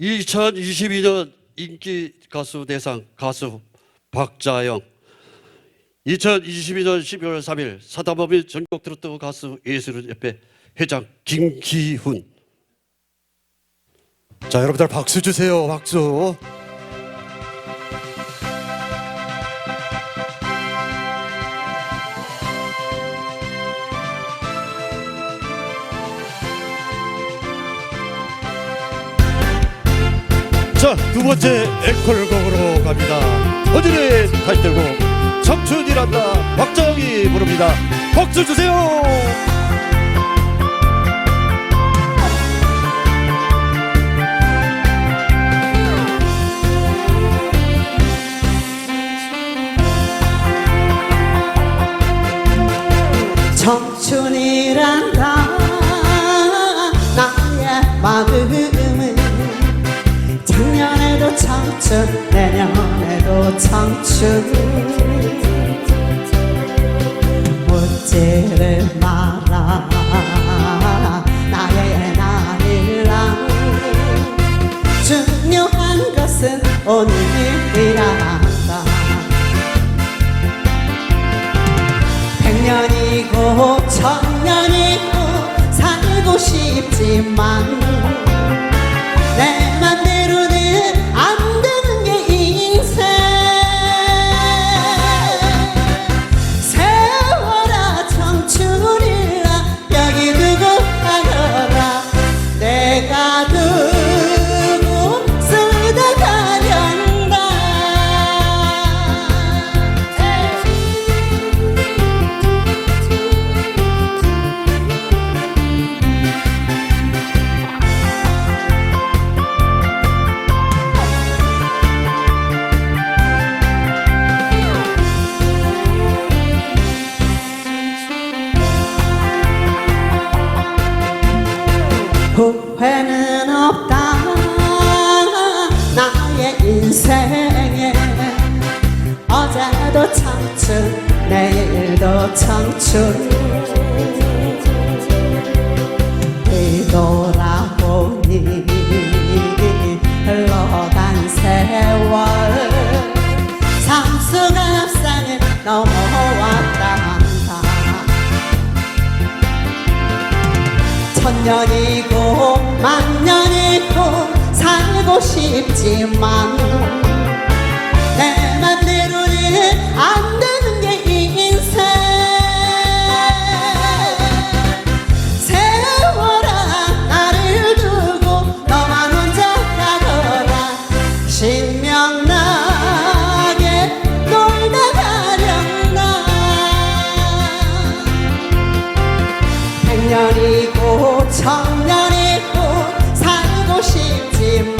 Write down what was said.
2022년 인기 가수 대상 가수 박자영 2022년 12월 3일 사다법인 전국 트로트 가수 예술협회 회장 김기훈 자, 여러분들 박수 주세요. 박수. 자, 두 번째 앵콜곡으로 갑니다. 어디를 타이틀곡 청춘이란다 박정희 부릅니다. 박수 주세요. 청춘이란다 나의 마음 청춘 내년에도 청춘 묻지를 마라 나의 나일랑. 중요한 것은 오늘이란다. 백년이고 천년이고 살고 싶지만 후회는 없다. 나의 인생에 어제도 청춘 내일도 청춘 뒤돌아보니 흘러간 세월. 삼수가 앞상에 넘어 천년이고 만년이고 살고 싶지만 내 맘대로는 안 되는 게 인생. 세워라 나를 두고 너만 혼자 가거라. 신명 백년이고 천년이고 살고 싶지만